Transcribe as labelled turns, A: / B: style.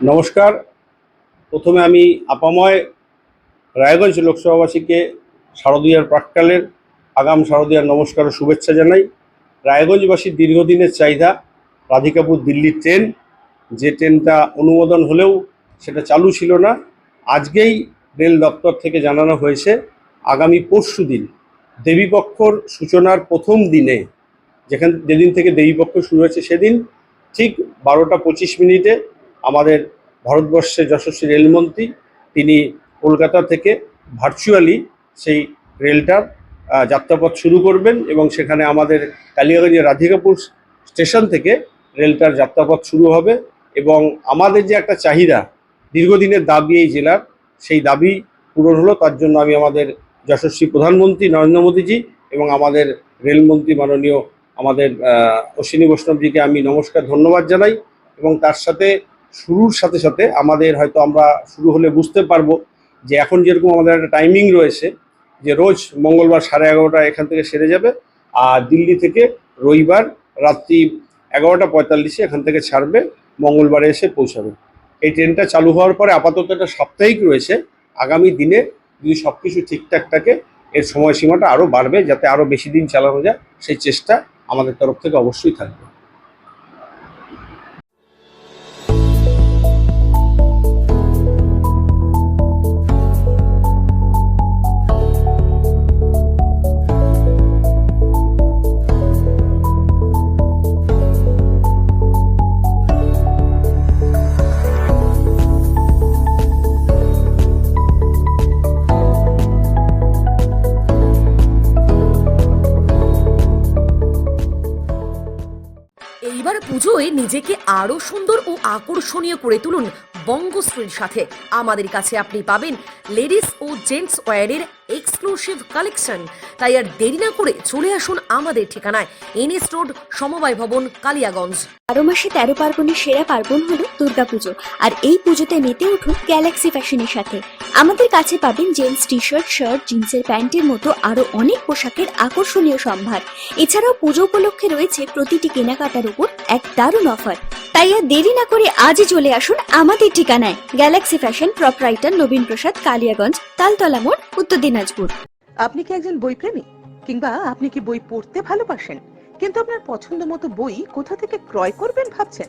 A: নমস্কার। প্রথমে আমি আপাময় রায়গঞ্জ লোকসভাবাসীকে শারদীয়ার প্রাককালের আগাম শারদীয়ার নমস্কার ও শুভেচ্ছা জানাই। রায়গঞ্জবাসীর দীর্ঘদিনের চাহিদা, রাধিকাপুর দিল্লি ট্রেন। যে ট্রেনটা অনুমোদন হলেও সেটা চালু ছিল না। আজকেই রেল দপ্তর থেকে জানানো হয়েছে, আগামী পরশু দিন দেবীপক্ষর সূচনার প্রথম দিনে, যেখান, যেদিন থেকে দেবীপক্ষ শুরু হয়েছে সেদিন ঠিক বারোটা পঁচিশ মিনিটে আমাদের ভারতবর্ষের যশস্বী রেলমন্ত্রী, তিনি কলকাতা থেকে ভার্চুয়ালি সেই রেলটার যাত্রাপথ শুরু করবেন এবং সেখানে আমাদের কালিয়াগঞ্জের রাধিকাপুর স্টেশন থেকে রেলটার যাত্রাপথ শুরু হবে এবং আমাদের যে একটা চাহিদা দীর্ঘদিনের দাবি এই জেলার, সেই দাবি পূরণ হলো। তার জন্য আমি আমাদের যশস্বী প্রধানমন্ত্রী নরেন্দ্র মোদীজি এবং আমাদের রেলমন্ত্রী মাননীয় আমাদের অশ্বিনী বৈষ্ণবজিকে আমি নমস্কার, ধন্যবাদ জানাই এবং তার সাথে শুরুর সাথে সাথে আমাদের হয়তো আমরা শুরু হলে বুঝতে পারব যে এখন যেরকম আমাদের একটা টাইমিং রয়েছে, যে রোজ মঙ্গলবার সাড়ে এগারোটা এখান থেকে সেরে যাবে আর দিল্লি থেকে রবিবার রাত্রি এগারোটা পঁয়তাল্লিশে এখান থেকে ছাড়বে, মঙ্গলবারে এসে পৌঁছাবে। এই ট্রেনটা চালু হওয়ার পরে আপাতত একটা সাপ্তাহিক রয়েছে, আগামী দিনে যদি সব কিছু ঠিকঠাক থাকে, এর সময়সীমাটা আরও বাড়বে যাতে আরও বেশি দিন চালানো যায়, সেই চেষ্টা আমাদের তরফ থেকে অবশ্যই থাকবে।
B: পুজোয় নিজেকে আরও সুন্দর ও আকর্ষণীয় করে তুলুন বঙ্গশ্রীর সাথে। আমাদের কাছে আপনি পাবেন লেডিস ও জেন্টস ওয়্যারের এক্সক্লুসিভ কালেকশন। তাই আর দেরি না করে চলে আসুন আমাদের ঠিকানায়, এনএস রোড, সমবায় ভবন, কালিয়াগঞ্জ।
C: বারো মাসে তেরো পার্বণের সেরা পার্বণ হলো দুর্গাপুজো আর এই পুজোতে মেতে উঠুন গ্যালাক্সি ফ্যাশনের সাথে। আমাদের কাছে পাবেন জেন্টস টি শার্ট শার্ট জিন্সের প্যান্টের মতো আরও অনেক পোশাকের আকর্ষণীয় সম্ভার। এছাড়াও পুজো উপলক্ষে রয়েছে প্রতিটি কেনাকাটার উপর এক দারুণ অফার। তাই আর দেরি না করে আজই চলে আসুন আমাদের ঠিকানায় Galaxy fashion proprietor Nabin Prasad Kaliyaganj Taltala মোড় উত্তর দিনাজপুর
D: আপনি কি একজন বই বইপ্রেমী? কিংবা আপনি কি বই পড়তে ভালোবাসেন? কিন্তু আপনার পছন্দ মতো বই কোথা থেকে ক্রয় করবেন ভাবছেন?